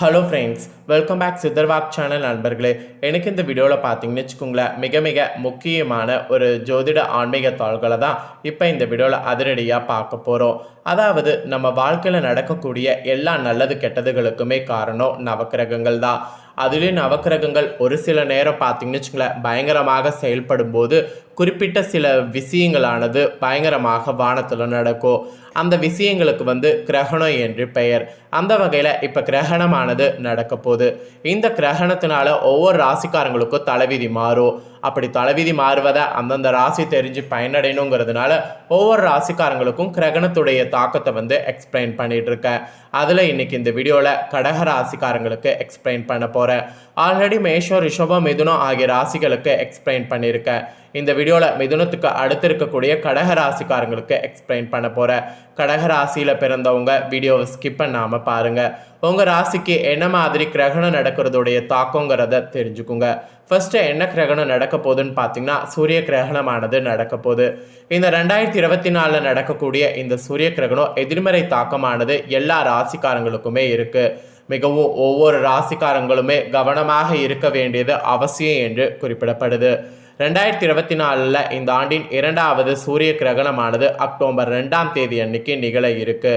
Hello friends welcome back சித்தர்வாக் channel நண்பர்களே. எனக்கு இந்த வீடியோவில் பார்த்தீங்கன்னு வச்சுக்கோங்களேன் மிக மிக முக்கியமான ஒரு ஜோதிட ஆன்மீக தாள்களை தான் இப்போ இந்த வீடியோவில் அதிரடியாக பார்க்க போகிறோம் அதாவது நம்ம வாழ்க்கையில் நடக்கக்கூடிய எல்லா நல்லது கெட்டதுகளுக்குமே காரணம் நவக்கிரகங்கள் தான். அதுலேயும் நவக்கிரகங்கள் ஒரு சில நேரம் பார்த்தீங்கன்னு வச்சுங்களேன் பயங்கரமாக செயல்படும் போது குறிப்பிட்ட சில விஷயங்களானது பயங்கரமாக வானத்தில் நடக்கும். அந்த விஷயங்களுக்கு வந்து கிரகணம் என்று பெயர். அந்த வகையில் இப்போ கிரகணமானது நடக்க போகுது இந்த கிரகணத்தினால ஒவ்வொரு ராசிக்காரங்களுக்கும் தலைவிதி மாறும். அப்படி தலைவிதி மாறுவதை அந்தந்த ராசி தெரிஞ்சு பயனடையணுங்கிறதுனால ஒவ்வொரு ராசிக்காரங்களுக்கும் கிரகணத்துடைய தாக்கத்தை வந்து எக்ஸ்பிளைன் பண்ணிட்டு இருக்கேன் அதில் இன்னைக்கு இந்த வீடியோவில் கடக ராசிக்காரங்களுக்கு எக்ஸ்பிளைன் பண்ண போகிறேன் ஆல்ரெடி மேஷம் ரிஷபம் மிதுனம் ஆகிய ராசிகளுக்கு எக்ஸ்பிளைன் பண்ணியிருக்கேன். இந்த வீடியோவில் மிதுனத்துக்கு அடுத்து இருக்கக்கூடிய கடக ராசிக்காரங்களுக்கு எக்ஸ்பிளைன் பண்ண போகிறேன் கடக ராசியில் பிறந்தவங்க வீடியோவை ஸ்கிப் பண்ணாமல் பாருங்கள் உங்கள் ராசிக்கு என்ன மாதிரி கிரகணம் நடக்கிறதுடைய தாக்கங்கிறத தெரிஞ்சுக்குங்க. ஃபஸ்ட்டு என்ன கிரகணம் நடக்க போகுதுன்னு பார்த்தீங்கன்னா சூரிய கிரகணமானது நடக்க போகுது. இந்த ரெண்டாயிரத்தி இருபத்தி நாலில் நடக்கக்கூடிய இந்த சூரிய கிரகணம் எதிர்மறை தாக்கமானது எல்லா ராசிக்காரங்களுக்குமே இருக்குது மிகவும் ஒவ்வொரு ராசிக்காரங்களுமே கவனமாக இருக்க வேண்டியது அவசியம் என்று குறிப்பிடப்படுது. ரெண்டாயிரத்தி இருபத்தி நாலில் இந்த ஆண்டின் இரண்டாவது சூரிய கிரகணமானது அக்டோபர் ரெண்டாம் தேதி அன்னைக்கு நிகழ இருக்கு.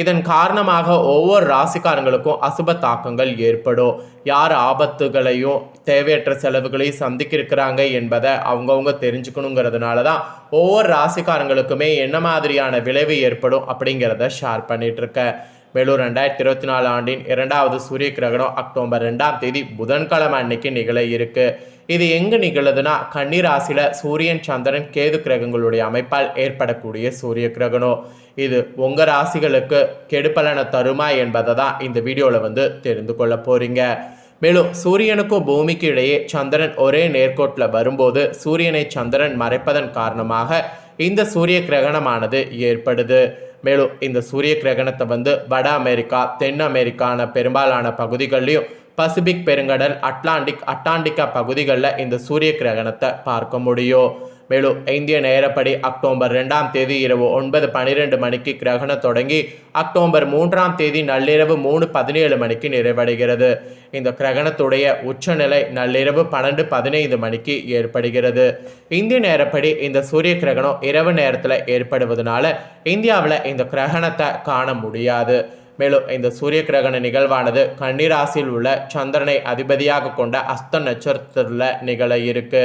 இதன் காரணமாக ஒவ்வொரு ராசிக்காரங்களுக்கும் அசுப தாக்கங்கள் ஏற்படும். யார் ஆபத்துகளையும் தேவையற்ற செலவுகளையும் சந்திக்க இருக்கிறாங்க என்பதை அவங்கவுங்க தெரிஞ்சுக்கணுங்கிறதுனால தான் ஒவ்வொரு ராசிக்காரங்களுக்குமே என்ன மாதிரியான விளைவு ஏற்படும் அப்படிங்கிறத ஷேர் பண்ணிட்டு இருக்கேன் மேலும் ரெண்டாயிரத்தி இருபத்தி நாலு ஆண்டின் இரண்டாவது சூரிய கிரகணம் அக்டோபர் ரெண்டாம் தேதி புதன்கிழமை அன்னைக்கு நிகழ இருக்குது இது எங்கு நிகழுதுன்னா கன்னிராசியில் சூரியன் சந்திரன் கேது கிரகங்களுடைய அமைப்பால் ஏற்படக்கூடிய சூரிய கிரகணம். இது உங்கள் ராசிகளுக்கு கெடுப்பலனை தருமா என்பதை தான் இந்த வீடியோவில் வந்து தெரிந்து கொள்ள போறீங்க. மேலும் சூரியனுக்கும் பூமிக்கு இடையே சந்திரன் ஒரே நேர்கோட்டில் வரும்போது சூரியனை சந்திரன் மறைப்பதன் காரணமாக இந்த சூரிய கிரகணமானது ஏற்படுது. மேலும் இந்த சூரிய கிரகணத்தை வந்து வட அமெரிக்கா தென் அமெரிக்கான பெரும்பாலான பகுதிகள்லையும் பசிபிக் பெருங்கடல் அட்லாண்டிக் அட்டாண்டிகா பகுதிகளில் இந்த சூரிய கிரகணத்தை பார்க்க முடியும். மேலும் இந்திய நேரப்படி அக்டோபர் ரெண்டாம் தேதி இரவு ஒன்பது பன்னிரெண்டு மணிக்கு கிரகணம் தொடங்கி அக்டோபர் மூன்றாம் தேதி நள்ளிரவு மூணு பதினேழு மணிக்கு நிறைவடைகிறது. இந்த கிரகணத்துடைய உச்சநிலை நள்ளிரவு பன்னெண்டு பதினைந்து மணிக்கு ஏற்படுகிறது. இந்திய நேரப்படி இந்த சூரிய கிரகணம் இரவு நேரத்தில் ஏற்படுவதனால இந்தியாவில் இந்த கிரகணத்தை காண முடியாது. மேலும் இந்த சூரிய கிரகண நிகழ்வானது கன்னிராசியில் உள்ள சந்திரனை அதிபதியாக கொண்ட அஸ்த நட்சத்திரத்தில் நிகழ இருக்குது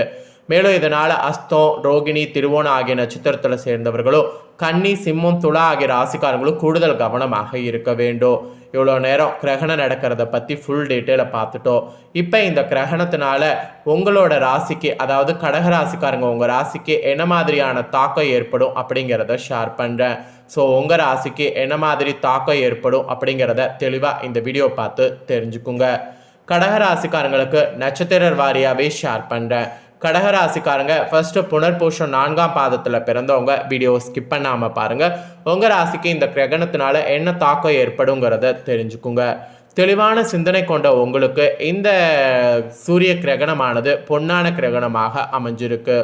மேலும் இதனால் அஸ்தம் ரோகிணி திருவோணம் ஆகிய நட்சத்திரத்தில் சேர்ந்தவர்களும் கன்னி சிம்மம் துளா ஆகிய ராசிக்காரங்களும் கூடுதல் கவனமாக இருக்க வேண்டும். இவ்வளோ நேரம் கிரகணம் நடக்கிறத பற்றி ஃபுல் டீட்டெயிலை பார்த்துட்டோம். இப்போ இந்த கிரகணத்தினால உங்களோட ராசிக்கு அதாவது கடக ராசிக்காரங்க உங்கள் ராசிக்கு என்ன மாதிரியான தாக்கம் ஏற்படும் அப்படிங்கிறத ஷேர் பண்ணுறேன் ஸோ உங்கள் ராசிக்கு என்ன மாதிரி தாக்கம் ஏற்படும் அப்படிங்கிறத தெளிவாக இந்த வீடியோ பார்த்து தெரிஞ்சுக்குங்க. கடக ராசிக்காரங்களுக்கு நட்சத்திர வாரியாகவே ஷேர் பண்ணுறேன் கடகராசிக்காரங்க ஃபர்ஸ்ட்டு புனர்பூஷம் நான்காம் பாதத்தில் பிறந்தவங்க வீடியோ ஸ்கிப் பண்ணாமல் பாருங்கள் உங்கள் ராசிக்கு இந்த கிரகணத்தினால என்ன தாக்கம் ஏற்படுங்கிறத தெரிஞ்சுக்குங்க. தெளிவான சிந்தனை கொண்ட உங்களுக்கு இந்த சூரிய கிரகணமானது பொன்னான கிரகணமாக அமைஞ்சிருக்கு.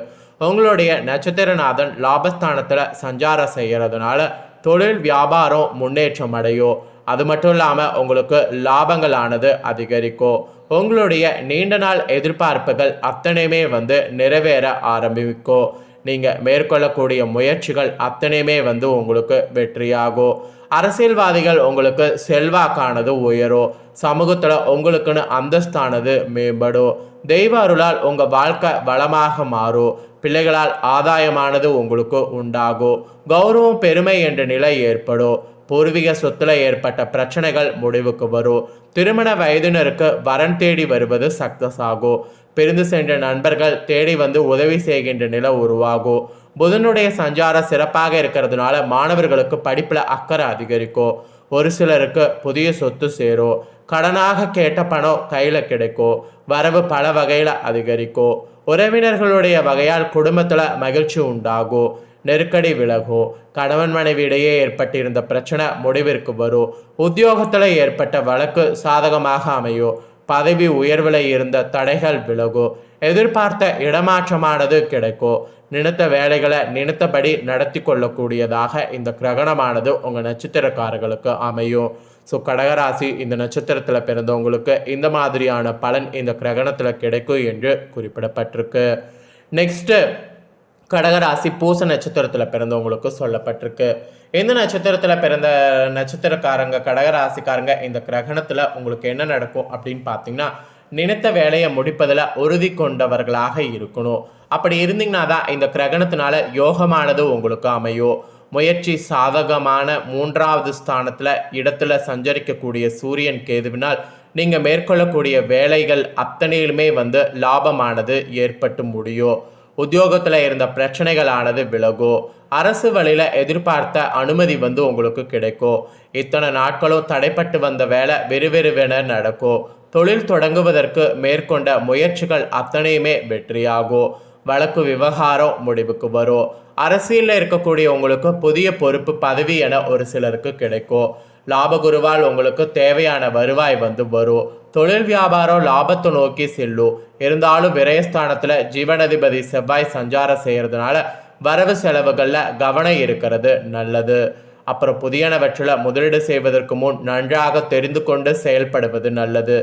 உங்களுடைய நட்சத்திரநாதன் லாபஸ்தானத்தில் சஞ்சாரம் செய்கிறதுனால தொழில் வியாபாரம் முன்னேற்றம் அடையும். அது மட்டும் இல்லாமல் உங்களுக்கு லாபங்களானது அதிகரிக்கும். உங்களுடைய நீண்ட நாள் எதிர்பார்ப்புகள் அத்தனையுமே வந்து நிறைவேற ஆரம்பிக்கும். நீங்கள் மேற்கொள்ளக்கூடிய முயற்சிகள் அத்தனையுமே வந்து உங்களுக்கு வெற்றியாகும். அரசியல்வாதிகள் உங்களுக்கு செல்வாக்கானது உயரும். சமூகத்தில் உங்களுக்குன்னு அந்தஸ்தானது மேம்படும். தெய்வ அருளால் உங்கள் வாழ்க்கை வளமாக மாறும். பிள்ளைகளால் ஆதாயமானது உங்களுக்கு உண்டாகும். கௌரவம் பெருமை என்ற நிலை ஏற்படும். பூர்வீக சொத்துல ஏற்பட்ட பிரச்சனைகள் முடிவுக்கு வரும். திருமண வயதினருக்கு வரன் தேடி வருவது சக்சஸ் ஆகும் பிரிந்து சென்ற நண்பர்கள் தேடி வந்து உதவி செய்கின்ற நிலை உருவாகும். புதனுடைய சஞ்சாரம் சிறப்பாக இருக்கிறதுனால மாணவர்களுக்கு படிப்பில் அக்கறை அதிகரிக்கும். ஒரு சிலருக்கு புதிய சொத்து சேரும். கடனாக கேட்ட பணம் கையில் கிடைக்கும். வரவு பல வகையில் அதிகரிக்கும். உறவினர்களுடைய வகையால் குடும்பத்தில் மகிழ்ச்சி உண்டாகும். நெருக்கடி விலகும் கணவன் மனைவி இடையே ஏற்பட்டிருந்த பிரச்சனை முடிவிற்கு வரும். உத்தியோகத்தில் ஏற்பட்ட வழக்கு சாதகமாக அமையும். பதவி உயர்வில் இருந்த தடைகள் விலகும் எதிர்பார்த்த இடமாற்றமானது கிடைக்கும் நினைத்த வேலைகளை நினைத்தபடி நடத்தி கொள்ளக்கூடியதாக இந்த கிரகணமானது உங்கள் நட்சத்திரக்காரர்களுக்கு அமையும். ஸோ கடகராசி இந்த நட்சத்திரத்தில் பிறந்தவங்களுக்கு இந்த மாதிரியான பலன் இந்த கிரகணத்தில் கிடைக்கும் என்று குறிப்பிடப்பட்டிருக்கு. நெக்ஸ்ட்டு கடகராசி பூச நட்சத்திரத்தில் பிறந்தவங்களுக்கு சொல்லப்பட்டிருக்கு. இந்த நட்சத்திரத்தில் பிறந்த நட்சத்திரக்காரங்க கடகராசிக்காரங்க இந்த கிரகணத்தில் உங்களுக்கு என்ன நடக்கும் அப்படின்னு பார்த்தீங்கன்னா நினைத்த வேலையை முடிப்பதில் உறுதி கொண்டவர்களாக இருக்கணும். அப்படி இருந்தீங்கன்னா தான் இந்த கிரகணத்தினால யோகமானது உங்களுக்கு அமையும். முயற்சி சாதகமான மூன்றாவது ஸ்தானத்தில் இடத்துல சஞ்சரிக்கக்கூடிய சூரியன் கேதுவினால் நீங்கள் மேற்கொள்ளக்கூடிய வேலைகள் அத்தனையிலுமே வந்து லாபமானது ஏற்பட்டு முடியும். உத்தியோகத்தில் இருந்த பிரச்சனைகளானது விலகும் அரசு வழியில் எதிர்பார்த்த அனுமதி வந்து உங்களுக்கு கிடைக்கும் இத்தனை நாட்களும் தடைப்பட்டு வந்த வேலை விறுவிறுவென நடக்கும் தொழில் தொடங்குவதற்கு மேற்கொண்ட முயற்சிகள் அத்தனையுமே வெற்றியாகும் வழக்கு விவகாரம் முடிவுக்கு வரும் அரசியலில் இருக்கக்கூடிய உங்களுக்கு புதிய பொறுப்பு பதவி என ஒரு சிலருக்கு கிடைக்கும் லாபகுருவால் உங்களுக்கு தேவையான வருவாய் வந்து வரும் தொழில் வியாபாரம் லாபத்தை நோக்கி செல்லும் இருந்தாலும் விரயஸ்தானத்தில் ஜீவனதிபதி செவ்வாய் சஞ்சாரம் செய்கிறதுனால வரவு செலவுகளில் கவனம் இருக்கிறது நல்லது. அப்புறம் புதியனவற்றில் முதலீடு செய்வதற்கு முன் நன்றாக தெரிந்து கொண்டு செயல்படுவது நல்லது.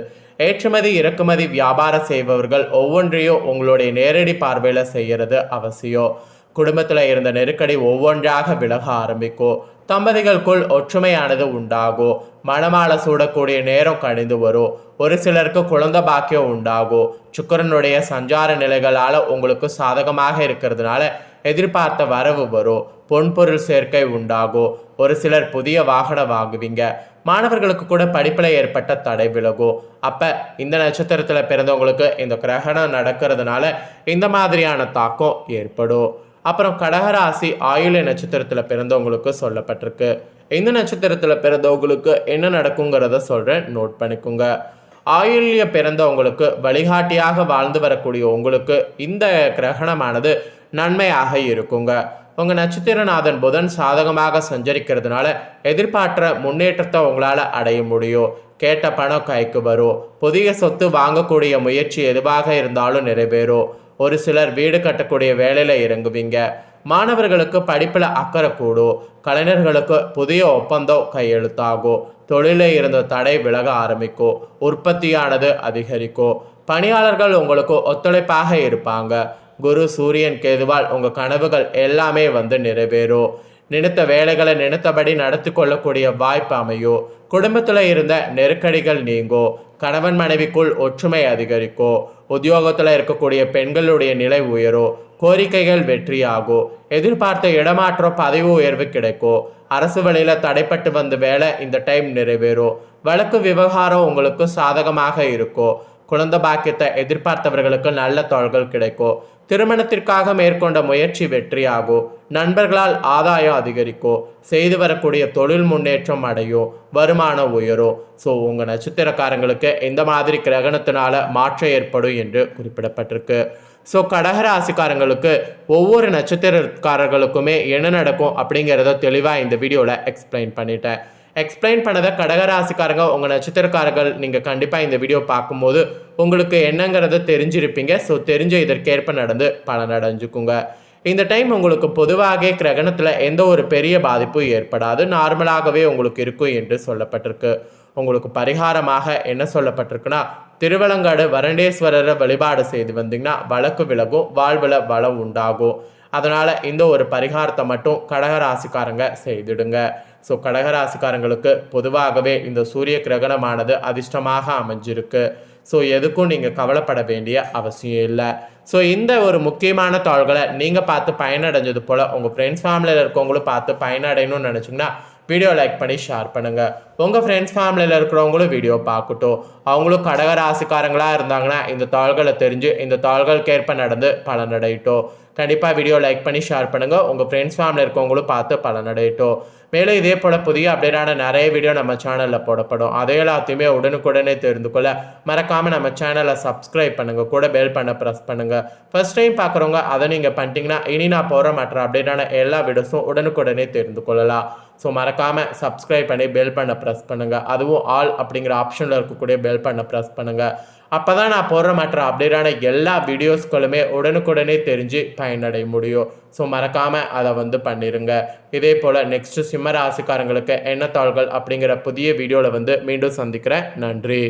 ஏற்றுமதி இறக்குமதி வியாபாரம் செய்பவர்கள் ஒவ்வொன்றையும் உங்களுடைய நேரடி பார்வையில் செய்கிறது அவசியம். குடும்பத்தில் இருந்த நெருக்கடி ஒவ்வொன்றாக விலக ஆரம்பிக்கும். தம்பதிகளுக்குள் ஒற்றுமையானது உண்டாகும் மனமால சூடக்கூடிய நேரம் கழிந்து வரும் ஒரு சிலருக்கு குழந்தை பாக்கியம் உண்டாகும் சுக்கரனுடைய சஞ்சார நிலைகளால் உங்களுக்கு சாதகமாக இருக்கிறதுனால எதிர்பார்த்த வரவு வரும் பொன்பொருள் சேர்க்கை உண்டாகும் ஒரு சிலர் புதிய வாகனம் வாங்குவீங்க மாணவர்களுக்கு கூட படிப்பில் ஏற்பட்ட தடை விலகும் அப்போ இந்த நட்சத்திரத்தில் பிறந்தவங்களுக்கு இந்த கிரகணம் நடக்கிறதுனால இந்த மாதிரியான தாக்கம் ஏற்படும். அப்புறம் கடகராசி ஆயுள நட்சத்திரத்தில் பிறந்தவங்களுக்கு சொல்லப்பட்டிருக்கு. இந்த நட்சத்திரத்தில் பிறந்தவங்களுக்கு என்ன நடக்குங்கிறத சொல்கிறேன் நோட் பண்ணிக்கோங்க. ஆயுள்ய பிறந்தவங்களுக்கு வழிகாட்டியாக வாழ்ந்து வரக்கூடிய உங்களுக்கு இந்த கிரகணமானது நன்மையாக இருக்குங்க. உங்கள் நட்சத்திரநாதன் புதன் சாதகமாக சஞ்சரிக்கிறதுனால எதிர்பார்த்த முன்னேற்றத்தை உங்களால் அடைய முடியும். கேட்ட பணம் கைக்கு வரும். புதிய சொத்து வாங்கக்கூடிய முயற்சி எதுவாக இருந்தாலும் நிறைவேறும். ஒரு சிலர் வீடு கட்டக்கூடிய வேலையில் இறங்குவீங்க. மாணவர்களுக்கு படிப்பில் அக்கறை கூடும். கலைஞர்களுக்கு புதிய ஒப்பந்தம் கையெழுத்தாகும். தொழிலில் இருந்த தடை விலக ஆரம்பிக்கும். உற்பத்தியானது அதிகரிக்கும். பணியாளர்கள் உங்களுக்கு ஒத்துழைப்பாக இருப்பாங்க. குரு சூரியன் கேதுவால் உங்கள் கனவுகள் எல்லாமே வந்து நிறைவேறும். நினைத்த வேலைகளை நினைத்தபடி நடத்தி கொள்ளக்கூடிய வாய்ப்பு அமையும் குடும்பத்தில் இருந்த நெருக்கடிகள் நீங்கும் கணவன் மனைவிக்குள் ஒற்றுமை அதிகரிக்கும் உத்தியோகத்தில் இருக்கக்கூடிய பெண்களுடைய நிலை உயரும் கோரிக்கைகள் வெற்றியாகும் எதிர்பார்த்த இடமாற்றம் பதவி உயர்வு கிடைக்கும் அரசு வழியில் தடைப்பட்டு வந்த வேலை இந்த டைம் நிறைவேறும் வழக்கு விவகாரம் உங்களுக்கு சாதகமாக இருக்கும் குழந்த பாக்கியத்தை எதிர்பார்த்தவர்களுக்கு நல்ல தொழில்கள் கிடைக்கும் திருமணத்திற்காக மேற்கொண்ட முயற்சி வெற்றியாகும் நண்பர்களால் ஆதாயம் அதிகரிக்கும் செய்து வரக்கூடிய தொழில் முன்னேற்றம் அடையும் வருமானம் உயரும் ஸோ உங்கள் நட்சத்திரக்காரங்களுக்கு இந்த மாதிரி கிரகணத்தினால மாற்றம் ஏற்படும் என்று குறிப்பிடப்பட்டிருக்கு. ஸோ கடகராசிக்காரங்களுக்கு ஒவ்வொரு நட்சத்திரக்காரர்களுக்குமே என்ன நடக்கும் அப்படிங்கிறத தெளிவாக இந்த வீடியோவில் எக்ஸ்பிளைன் பண்ணிட்டேன். எக்ஸ்பிளைன் பண்ணதை கடகராசிக்காரங்க உங்கள் நட்சத்திரக்காரர்கள் நீங்கள் கண்டிப்பாக இந்த வீடியோ பார்க்கும்போது உங்களுக்கு என்னங்கிறத தெரிஞ்சிருப்பீங்க. ஸோ தெரிஞ்ச இதற்கேற்ப நடந்து பலனடைஞ்சுக்குங்க இந்த டைம் உங்களுக்கு பொதுவாக கிரகணத்தில் எந்த ஒரு பெரிய பாதிப்பும் ஏற்படாது. நார்மலாகவே உங்களுக்கு இருக்கும் என்று சொல்லப்பட்டிருக்கு. உங்களுக்கு பரிகாரமாக என்ன சொல்லப்பட்டிருக்குன்னா திருவலங்காடு வரண்டேஸ்வரரை வழிபாடு செய்து வந்தீங்கன்னா வழக்கு விலகும் வாழ்வில் வளம் உண்டாகும். அதனால் இந்த ஒரு பரிகாரத்தை மட்டும் கடகராசிக்காரங்க செய்துடுங்க. ஸோ கடகராசிக்காரங்களுக்கு பொதுவாகவே இந்த சூரிய கிரகணமானது அதிர்ஷ்டமாக அமைஞ்சிருக்கு. ஸோ எதுக்கும் நீங்கள் கவலைப்பட வேண்டிய அவசியம் இல்லை. ஸோ இந்த ஒரு முக்கியமான தாள்களை நீங்கள் பார்த்து பயனடைஞ்சது போல் உங்கள் ஃப்ரெண்ட்ஸ் ஃபேமிலியில் இருக்கவங்களும் பார்த்து பயனடையணும்னு நினச்சிங்கன்னா வீடியோ லைக் பண்ணி ஷேர் பண்ணுங்கள் உங்கள் ஃப்ரெண்ட்ஸ் ஃபேமிலியில் இருக்கிறவங்களும் வீடியோ பார்க்கட்டும். அவங்களும் கடக ராசிக்காரங்களாக இருந்தாங்கன்னா இந்த தாள்களை தெரிஞ்சு இந்த தாள்களுக்கேற்ப நடந்து பலனடையட்டும். கண்டிப்பாக வீடியோ லைக் பண்ணி ஷேர் பண்ணுங்கள் உங்கள் ஃப்ரெண்ட்ஸ் ஃபேமிலி இருக்கவங்களும் பார்த்து பலனடையட்டும். மேலும் இதே போல் புதிய அப்டேட்டான நிறைய வீடியோ நம்ம சேனலில் போடப்படும். அதை எல்லாத்தையுமே உடனுக்குடனே தெரிந்து கொள்ள மறக்காமல் நம்ம சேனலை சப்ஸ்கிரைப் பண்ணுங்கள் கூட பெல் பண்ண ப்ரெஸ் பண்ணுங்கள் ஃபர்ஸ்ட் டைம் பார்க்குறவங்க அதை நீங்கள் பண்ணிட்டீங்கன்னா இனி நான் போகிற மற்ற அப்டேட்டான எல்லா வீடியோஸும் உடனுக்குடனே தெரிந்து கொள்ளலாம். ஸோ மறக்காமல் சப்ஸ்கிரைப் பண்ணி பெல் பண்ண ப்ரெஸ் பண்ணுங்கள் அதுவும் ஆல் அப்படிங்கிற ஆப்ஷனில் இருக்கக்கூடிய பெல் பண்ண ப்ரெஸ் பண்ணுங்கள் அப்போ தான் நான் போடுற மற்ற அப்டேட்டான எல்லா வீடியோஸ்களுமே உடனுக்குடனே தெரிஞ்சு பயனடைய முடியும். ஸோ மறக்காமல் அதை வந்து பண்ணிடுங்க இதே போல் நெக்ஸ்ட்டு சிம்ம ராசிக்காரங்களுக்கு என்ன தாள்கள் அப்படிங்கிற புதிய வீடியோவில் வந்து மீண்டும் சந்திக்கிறேன். நன்றி.